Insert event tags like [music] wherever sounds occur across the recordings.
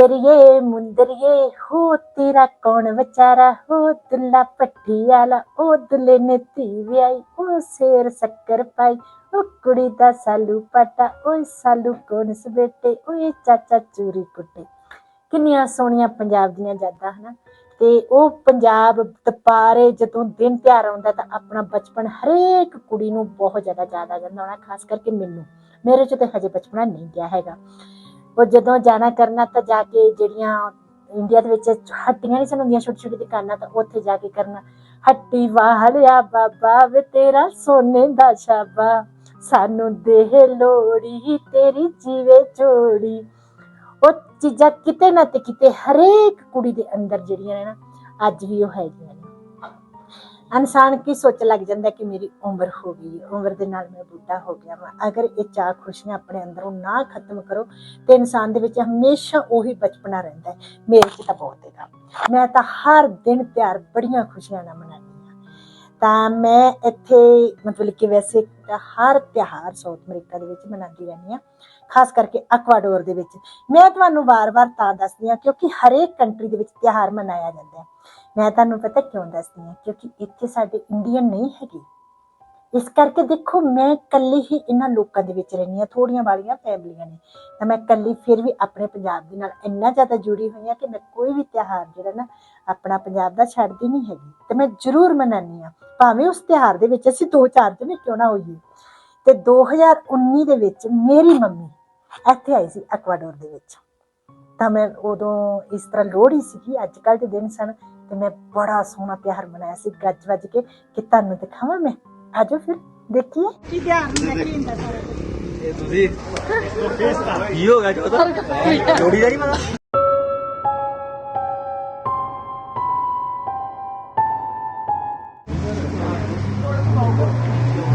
ਮੁੰਦਰੀਏ ਮੁੰਦਰੀਏ, ਹੋ ਤੇਰਾ ਕੌਣ ਵਿਚਾਰਾ? ਹੋ ਦੁੱਲਾ ਪੱਠੀ ਵਾਲਾ ਉਹ ਦੁੱਲੇ ਨੇ ਧੀ ਵਿਆਹੀ ਉਹ ਸ਼ੇਰ ਸ਼ੱਕਰ ਪਾਈ। ਉਹ ਕੁੜੀ ਦਾ ਸਾਲੂ ਪਟਾ, ਓਏ ਸਾਲੂ ਕੋਣ ਸਬੇਟੇ ਓਏ ਚਾਚਾ ਚੂਰੀ ਕੁੱਟੇ। ਕਿੰਨੀਆਂ ਸੋਹਣੀਆਂ ਪੰਜਾਬ ਦੀਆਂ ਯਾਦਾਂ, ਹਨਾ? ਤੇ ਉਹ ਪੰਜਾਬ ਦੁਪਾਰੇ ਜਦੋਂ ਦਿਨ ਤਿਉਹਾਰ ਆਉਂਦਾ ਤਾਂ ਆਪਣਾ ਬਚਪਨ ਹਰੇਕ ਕੁੜੀ ਨੂੰ ਬਹੁਤ ਜ਼ਿਆਦਾ ਯਾਦ ਆ ਜਾਂਦਾ ਹੋਣਾ, ਖਾਸ ਕਰਕੇ ਮੈਨੂੰ। ਮੇਰੇ ਚ ਤੇ ਹਜੇ ਬਚਪਨਾ ਨਹੀਂ ਗਿਆ ਹੈਗਾ। ਉਹ ਜਦੋਂ ਜਾਣਾ ਕਰਨਾ ਤਾਂ ਜਾ ਕੇ ਜਿਹੜੀਆਂ ਇੰਡੀਆ ਦੇ ਵਿੱਚ ਹੱਟੀਆਂ ਨਹੀਂ ਸਨ ਹੁੰਦੀਆਂ ਛੋਟੀ ਛੋਟੀ ਦੁਕਾਨਾਂ ਤਾਂ ਉੱਥੇ ਜਾ ਕੇ ਕਰਨਾ। ਹੱਟੀ ਵਾਲਿਆ ਬਾਬਾ ਵੇ, ਤੇਰਾ ਸੋਨੇ ਦਾ ਸ਼ਾਬਾ। ਸਾਨੂੰ ਦੇਹ ਲੋੜੀ ਤੇਰੀ ਜੀਵੇ ਚੋੜੀ ਉਹ ਚੀਜ਼ਾਂ ਕਿਤੇ ਨਾ ਤੇ ਕਿਤੇ ਹਰੇਕ ਕੁੜੀ ਦੇ ਅੰਦਰ ਜਿਹੜੀਆਂ ਨੇ ਨਾ, ਅੱਜ ਵੀ ਉਹ ਹੈਗੀਆਂ ਨੇ। ਇਨਸਾਨ ਕੀ ਸੋਚ ਲੱਗ ਜਾਂਦਾ ਕਿ ਮੇਰੀ ਉਮਰ ਹੋ ਗਈ ਹੈ, ਉਮਰ ਦੇ ਨਾਲ ਮੈਂ ਬੁੱਢਾ ਹੋ ਗਿਆ ਵਾਂ। ਅਗਰ ਇਹ ਚਾਹ ਖੁਸ਼ੀਆਂ ਆਪਣੇ ਅੰਦਰੋਂ ਨਾ ਖਤਮ ਕਰੋ ਤੇ ਇਨਸਾਨ ਦੇ ਵਿੱਚ ਹਮੇਸ਼ਾ ਉਹੀ ਬਚਪਨਾ ਰਹਿੰਦਾ ਹੈ। ਮੇਰੇ 'ਚ ਤਾਂ ਬਹੁਤ ਹੈਗਾ। ਮੈਂ ਤਾਂ ਹਰ ਦਿਨ ਤਿਉਹਾਰ ਬੜੀਆਂ ਖੁਸ਼ੀਆਂ ਨਾਲ ਮਨਾਉਂਦੀ ਤਾਂ ਮੈਂ ਇੱਥੇ ਮਤਲਬ ਕਿ ਵੈਸੇ ਤਾਂ ਹਰ ਤਿਉਹਾਰ ਸਾਊਥ ਅਮਰੀਕਾ ਦੇ ਵਿੱਚ ਮਨਾਉਂਦੀ ਰਹਿੰਦੀ ਹਾਂ, ਖਾਸ ਕਰਕੇ ਅਕਵਾਡੋਰ ਦੇ ਵਿੱਚ। ਮੈਂ ਤੁਹਾਨੂੰ ਵਾਰ-ਵਾਰ ਤਾਂ ਦੱਸਦੀ ਹਾਂ ਕਿਉਂਕਿ ਹਰੇਕ ਕੰਟਰੀ ਦੇ ਵਿੱਚ ਤਿਉਹਾਰ ਮਨਾਇਆ ਜਾਂਦਾ ਹੈ। ਮੈਂ ਤੁਹਾਨੂੰ ਪਤਾ ਕਿਉਂ ਦੱਸਦੀ ਹਾਂ? ਕਿਉਂਕਿ ਇੱਥੇ ਸਾਡੇ ਇੰਡੀਅਨ ਨਹੀਂ ਹੈਗੇ। ਇਸ ਕਰਕੇ ਦੇਖੋ, ਮੈਂ ਇਕੱਲੀ ਹੀ ਇਹਨਾਂ ਲੋਕਾਂ ਦੇ ਵਿੱਚ ਰਹਿੰਦੀ ਹਾਂ ਥੋੜੀਆਂ ਵਾਲੀਆਂ ਫੈਮਲੀਆਂ ਨੇ। ਤਾਂ ਮੈਂ ਇਕੱਲੀ ਫਿਰ ਵੀ ਆਪਣੇ ਪੰਜਾਬ ਦੇ ਨਾਲ ਇੰਨਾ ਜ਼ਿਆਦਾ ਜੁੜੀ ਹੋਈ ਹਾਂ ਕਿ ਮੈਂ ਕੋਈ ਵੀ ਤਿਉਹਾਰ ਜਿਹੜਾ ਨਾ ਆਪਣਾ ਪੰਜਾਬ ਦਾ ਛੱਡਦੀ ਨਹੀਂ ਹੈਗੀ। ਤੇ ਮੈਂ ਜ਼ਰੂਰ ਮਨਾਉਂਦੀ ਹਾਂ। ਭਾਵੇਂ ਉਸ ਤਿਉਹਾਰ ਦੇ ਵਿੱਚ ਅਸੀਂ ਦੋ ਚਾਰ ਦਿਨ ਕਿਉਂ ਨਾ ਹੋਈਏ। ਤੇ 2019 ਦੇ ਵਿੱਚ ਮੇਰੀ ਮੰਮੀ ਇੱਥੇ ਆਈ ਸੀ ਐਕਵਾਡੋਰ ਦੇ ਵਿੱਚ। ਤਾਂ ਮੈਂ ਉਦੋਂ ਇਸ ਤਰ੍ਹਾਂ ਲੋਹੜੀ ਸੀਗੀ, ਅੱਜ ਕੱਲ ਦੇ ਦਿਨ ਸਨ। ਤੇ ਮੈਂ ਬੜਾ ਸੋਹਣਾ ਤਿਉਹਾਰ ਮਨਾਇਆ ਸੀ, ਗੱਜ ਵੱਜ ਕੇ। ਕਿ ਤੁਹਾਨੂੰ ਦਿਖਾਵਾਂ ਮੈਂ? ਆਜੋ ਫਿਰ ਦੇਖੀਏ ਕੀ ਧਿਆਨ ਮੈਂ ਕੀ ਹੁੰਦਾ ਸਾਰਾ ਕੁਝ ਇਹ ਤੁਸੀਂ ਕੀ ਹੋ ਗਿਆ ਚੋਦਾ ਜੋੜੀ ਦਾ ਨਹੀਂ ਪਤਾ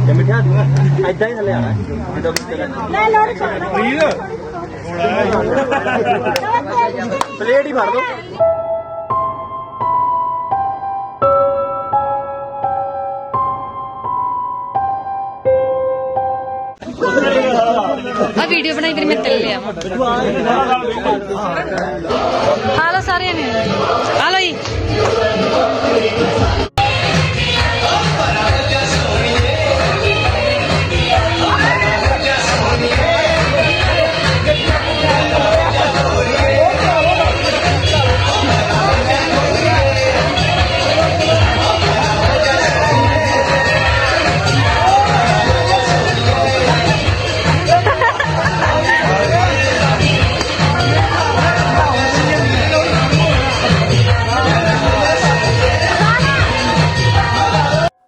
ਜੇ ਮਿੱਠਾ ਐਦਾਂ ਹੀ ਥੱਲੇ ਆਣਾ ਜਿੱਦਾਂ ਵੀ ਚੱਲਣਾ ਲੈ ਲੋਹੜੀ ਛੱਡ ਪਲੇਟ ਹੀ ਫੜ ਦੋ ਆ ਵੀਡੀਓ ਬਣਾਈ ਫਿਰ ਮੈਂ ਤੇਲ ਲਿਆ ਆ ਲੋ ਸਾਰਿਆਂ ਨੇ। ਆ ਲੋ ਜੀ।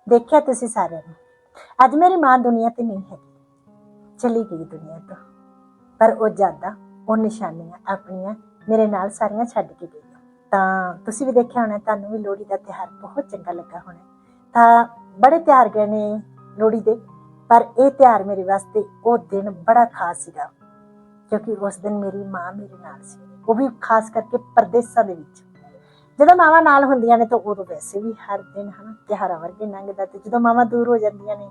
ਦੇਖਿਆ ਤੁਸੀਂ ਸਾਰਿਆਂ ਨੂੰ? ਅੱਜ ਮੇਰੀ ਮਾਂ ਦੁਨੀਆ ਤੇ ਨਹੀਂ ਹੈ ਚਲੀ ਗਈ ਦੁਨੀਆ ਤੋਂ। ਪਰ ਉਹ ਯਾਦਾਂ ਉਹ ਨਿਸ਼ਾਨੀਆਂ ਆਪਣੀਆਂ ਮੇਰੇ ਨਾਲ ਸਾਰੀਆਂ ਛੱਡ ਕੇ ਗਈ। ਤਾਂ ਤੁਸੀਂ ਵੀ ਦੇਖਿਆ ਹੋਣਾ, ਤੁਹਾਨੂੰ ਵੀ ਲੋਹੜੀ ਦਾ ਤਿਉਹਾਰ ਬਹੁਤ ਚੰਗਾ ਲੱਗਾ ਹੋਣਾ। ਤਾਂ ਬੜੇ ਤਿਉਹਾਰ ਗਏ ਨੇ ਲੋਹੜੀ ਦੇ। ਪਰ ਇਹ ਤਿਉਹਾਰ ਮੇਰੇ ਵਾਸਤੇ ਉਹ ਦਿਨ ਬੜਾ ਖਾਸ ਸੀਗਾ। ਕਿਉਂਕਿ ਉਸ ਦਿਨ ਮੇਰੀ ਮਾਂ ਮੇਰੇ ਨਾਲ ਸੀ। ਉਹ ਵੀ ਖਾਸ ਕਰਕੇ ਪਰਦੇਸਾਂ ਦੇ ਵਿੱਚ। ਜਦੋਂ ਮਾਵਾਂ ਨਾਲ ਹੁੰਦੀਆਂ ਨੇ ਤਾਂ ਉਦੋਂ ਵੈਸੇ ਵੀ ਹਰ ਦਿਨ ਹਨਾ ਤਿਉਹਾਰਾਂ ਵਰਗੇ ਲੰਘਦਾ ਤੇ ਜਦੋਂ ਮਾਵਾਂ ਦੂਰ ਹੋ ਜਾਂਦੀਆਂ ਨੇ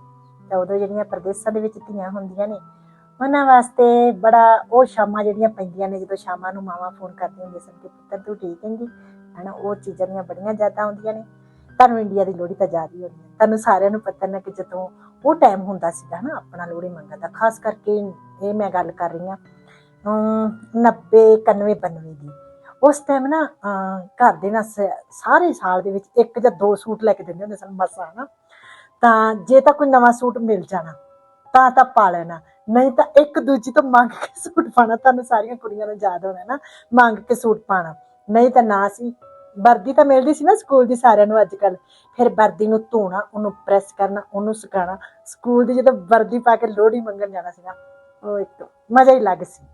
ਤਾਂ ਉਦੋਂ ਜਿਹੜੀਆਂ ਪ੍ਰਦੇਸ਼ਾਂ ਦੇ ਵਿੱਚ ਧੀਆਂ ਹੁੰਦੀਆਂ ਨੇ, ਉਹਨਾਂ ਵਾਸਤੇ ਬੜਾ ਉਹ ਸ਼ਾਮਾਂ ਜਿਹੜੀਆਂ ਪੈਂਦੀਆਂ ਨੇ, ਜਦੋਂ ਸ਼ਾਮਾਂ ਨੂੰ ਮਾਵਾਂ ਫੋਨ ਕਰਦੀਆਂ ਹੁੰਦੀਆਂ ਸਨ ਕਿ ਪੁੱਤਰ ਤੂੰ ਠੀਕ ਹੈਂਗੀ ਹਨਾ ਉਹ ਚੀਜ਼ਾਂ ਦੀਆਂ ਬੜੀਆਂ ਜ਼ਿਆਦਾ ਆਉਂਦੀਆਂ ਨੇ। ਤੁਹਾਨੂੰ ਇੰਡੀਆ ਦੀ ਲੋਹੜੀ ਤਾਂ ਯਾਦ ਹੀ ਹੋਣੀ ਹੈ। ਤੁਹਾਨੂੰ ਸਾਰਿਆਂ ਨੂੰ ਪਤਾ ਨਾ ਕਿ ਜਦੋਂ ਉਹ ਟਾਈਮ ਹੁੰਦਾ ਸੀਗਾ ਨਾ ਆਪਣਾ ਲੋਹੜੀ ਮੰਗਣ ਦਾ, ਖਾਸ ਕਰਕੇ ਇਹ ਮੈਂ ਗੱਲ ਕਰ ਰਹੀ ਹਾਂ, ਅਮ 90 91 92 ਦੀ। ਉਸ ਟਾਈਮ ਨਾ ਘਰ ਦੇ ਨਾ ਸਾਰੇ ਸਾਲ ਦੇ ਵਿੱਚ ਇੱਕ ਜਾਂ ਦੋ ਸੂਟ ਲੈ ਕੇ ਦਿੰਦੇ ਹੁੰਦੇ ਸਨ ਮਸਾਂ ਨਾ। ਤਾਂ ਜੇ ਤਾਂ ਕੋਈ ਨਵਾਂ ਸੂਟ ਮਿਲ ਜਾਣਾ, ਤਾਂ ਤਾਂ ਪਾ ਲੈਣਾ। ਨਹੀਂ ਤਾਂ ਇੱਕ ਦੂਜੀ ਤੋਂ ਮੰਗ ਕੇ [laughs] ਸੂਟ ਪਾਣਾ ਤੁਹਾਨੂੰ ਸਾਰੀਆਂ ਕੁੜੀਆਂ ਨੂੰ ਯਾਦ ਹੋਣਾ ਨਾ, ਮੰਗ ਕੇ ਸੂਟ ਪਾਣਾ ਨਹੀਂ ਤਾਂ ਨਾ ਸੀ। ਵਰਦੀ ਤਾਂ ਮਿਲਦੀ ਸੀ ਨਾ ਸਕੂਲ ਦੀ ਸਾਰਿਆਂ ਨੂੰ ਅੱਜ ਕੱਲ ਫਿਰ ਵਰਦੀ ਨੂੰ ਧੋਣਾ, ਉਹਨੂੰ ਪ੍ਰੈਸ ਕਰਨਾ, ਉਹਨੂੰ ਸੁਕਾਉਣਾ। ਸਕੂਲ ਦੀ ਜਦੋਂ ਵਰਦੀ ਪਾ ਕੇ ਲੋਹੜੀ ਮੰਗਣ ਜਾਣਾ ਸੀ ਨਾ ਉਹ ਇੱਕ ਮਜ਼ਾ ਹੀ ਲੱਗ ਸੀ।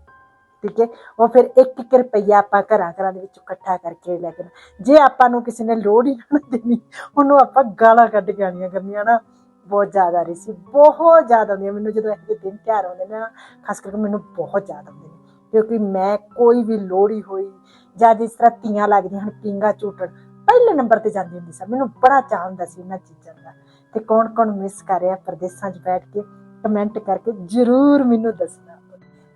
ਠੀਕ ਹੈ? ਉਹ ਫਿਰ ਇੱਕ ਇੱਕ ਰੁਪਈਆ ਆਪਾਂ ਘਰਾਂ ਘਰਾਂ ਦੇ ਵਿੱਚ ਇਕੱਠਾ ਕਰਕੇ ਲੈ ਕੇ ਜੇ ਆਪਾਂ ਨੂੰ ਕਿਸੇ ਨੇ ਲੋੜ ਹੀ ਨਾ ਦੇਣੀ, ਉਹਨੂੰ ਆਪਾਂ ਗਾਲਾਂ ਕੱਢ ਕੇ ਆਣੀਆਂ ਕਰਨੀਆਂ ਨਾ ਬਹੁਤ ਜ਼ਿਆਦਾ ਰਹੀ ਸੀ, ਬਹੁਤ ਜ਼ਿਆਦਾ ਆਉਂਦੀਆਂ ਮੈਨੂੰ ਜਦੋਂ ਇਹੋ ਜਿਹੇ ਦਿਨ ਤਿਉਹਾਰ ਆਉਂਦੇ ਨੇ ਖਾਸ ਕਰਕੇ ਮੈਨੂੰ ਬਹੁਤ ਜ਼ਿਆਦਾ ਆਉਂਦੇ ਨੇ। ਕਿਉਂਕਿ ਮੈਂ ਕੋਈ ਵੀ ਲੋੜੀ ਹੋਈ, ਜਾਂ ਜਿਸ ਤਰ੍ਹਾਂ ਤੀਆਂ ਲੱਗਦੀਆਂ ਹਨ ਪਿੰਗਾ ਝੂਟਣ, ਪਹਿਲੇ ਨੰਬਰ ਤੇ ਜਾਂਦੀ ਹੁੰਦੀ ਸੀ। ਮੈਨੂੰ ਬੜਾ ਚਾਅ ਹੁੰਦਾ ਸੀ ਇਹਨਾਂ ਚੀਜ਼ਾਂ ਦਾ। ਤੇ ਕੌਣ ਕੌਣ ਮਿਸ ਕਰ ਰਿਹਾ, ਪ੍ਰਦੇਸਾਂ 'ਚ ਬੈਠ ਕੇ ਕਮੈਂਟ ਕਰਕੇ ਜਰੂਰ ਮੈਨੂੰ ਦੱਸਣਾ।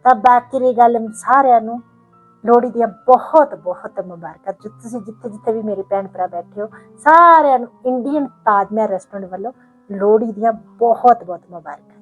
ਤਾਂ ਬਾਕੀ ਦੀ ਗੱਲ ਸਾਰਿਆਂ ਨੂੰ, ਲੋਹੜੀ ਦੀਆਂ ਬਹੁਤ ਬਹੁਤ ਮੁਬਾਰਕਾਂ। ਜੋ ਤੁਸੀਂ ਜਿੱਥੇ ਜਿੱਥੇ ਵੀ ਮੇਰੇ ਭੈਣ ਭਰਾ ਬੈਠੇ ਹੋ, ਸਾਰਿਆਂ ਨੂੰ ਇੰਡੀਅਨ ਤਾਜ ਮਹਿਲ ਰੈਸਟੋਰੈਂਟ ਵੱਲੋਂ ਲੋਹੜੀ ਦੀਆਂ ਬਹੁਤ ਬਹੁਤ ਮੁਬਾਰਕਾਂ।